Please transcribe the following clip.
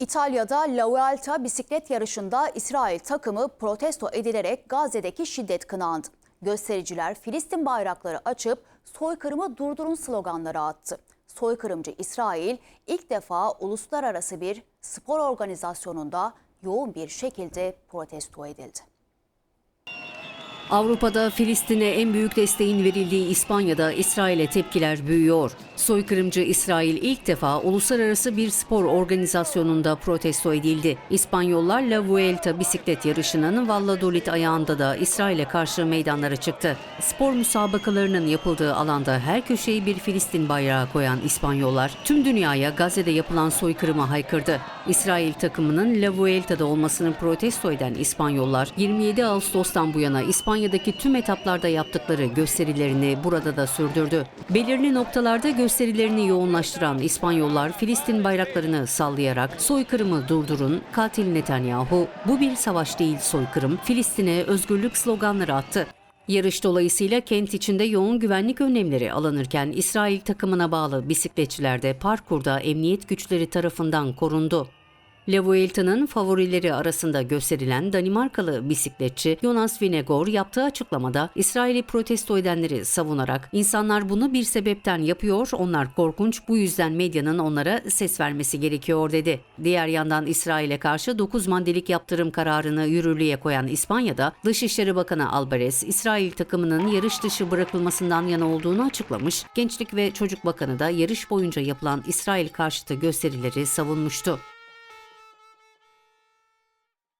İtalya'da La Vuelta bisiklet yarışında İsrail takımı protesto edilerek Gazze'deki şiddet kınandı. Göstericiler Filistin bayrakları açıp soykırımı durdurun sloganları attı. Soykırımcı İsrail ilk defa uluslararası bir spor organizasyonunda yoğun bir şekilde protesto edildi. Avrupa'da Filistin'e en büyük desteğin verildiği İspanya'da İsrail'e tepkiler büyüyor. Soykırımcı İsrail ilk defa uluslararası bir spor organizasyonunda protesto edildi. İspanyollar La Vuelta bisiklet yarışının Valladolid ayağında da İsrail'e karşı meydanlara çıktı. Spor müsabakalarının yapıldığı alanda her köşeyi bir Filistin bayrağı koyan İspanyollar tüm dünyaya Gazze'de yapılan soykırımı haykırdı. İsrail takımının La Vuelta'da olmasını protesto eden İspanyollar 27 Ağustos'tan bu yana İspanya'daki tüm etaplarda yaptıkları gösterilerini burada da sürdürdü. Belirli noktalarda gösterilerini yoğunlaştıran İspanyollar Filistin bayraklarını sallayarak soykırımı durdurun, katil Netanyahu, bu bir savaş değil soykırım, Filistin'e özgürlük sloganları attı. Yarış dolayısıyla kent içinde yoğun güvenlik önlemleri alınırken İsrail takımına bağlı bisikletçiler de parkurda emniyet güçleri tarafından korundu. La Vuelta'nın favorileri arasında gösterilen Danimarkalı bisikletçi Jonas Vingegaard yaptığı açıklamada İsrail'i protesto edenleri savunarak insanlar bunu bir sebepten yapıyor, onlar korkunç, bu yüzden medyanın onlara ses vermesi gerekiyor dedi. Diğer yandan İsrail'e karşı 9 maddelik yaptırım kararını yürürlüğe koyan İspanya'da Dışişleri Bakanı Alvarez, İsrail takımının yarış dışı bırakılmasından yana olduğunu açıklamış, Gençlik ve Çocuk Bakanı da yarış boyunca yapılan İsrail karşıtı gösterileri savunmuştu.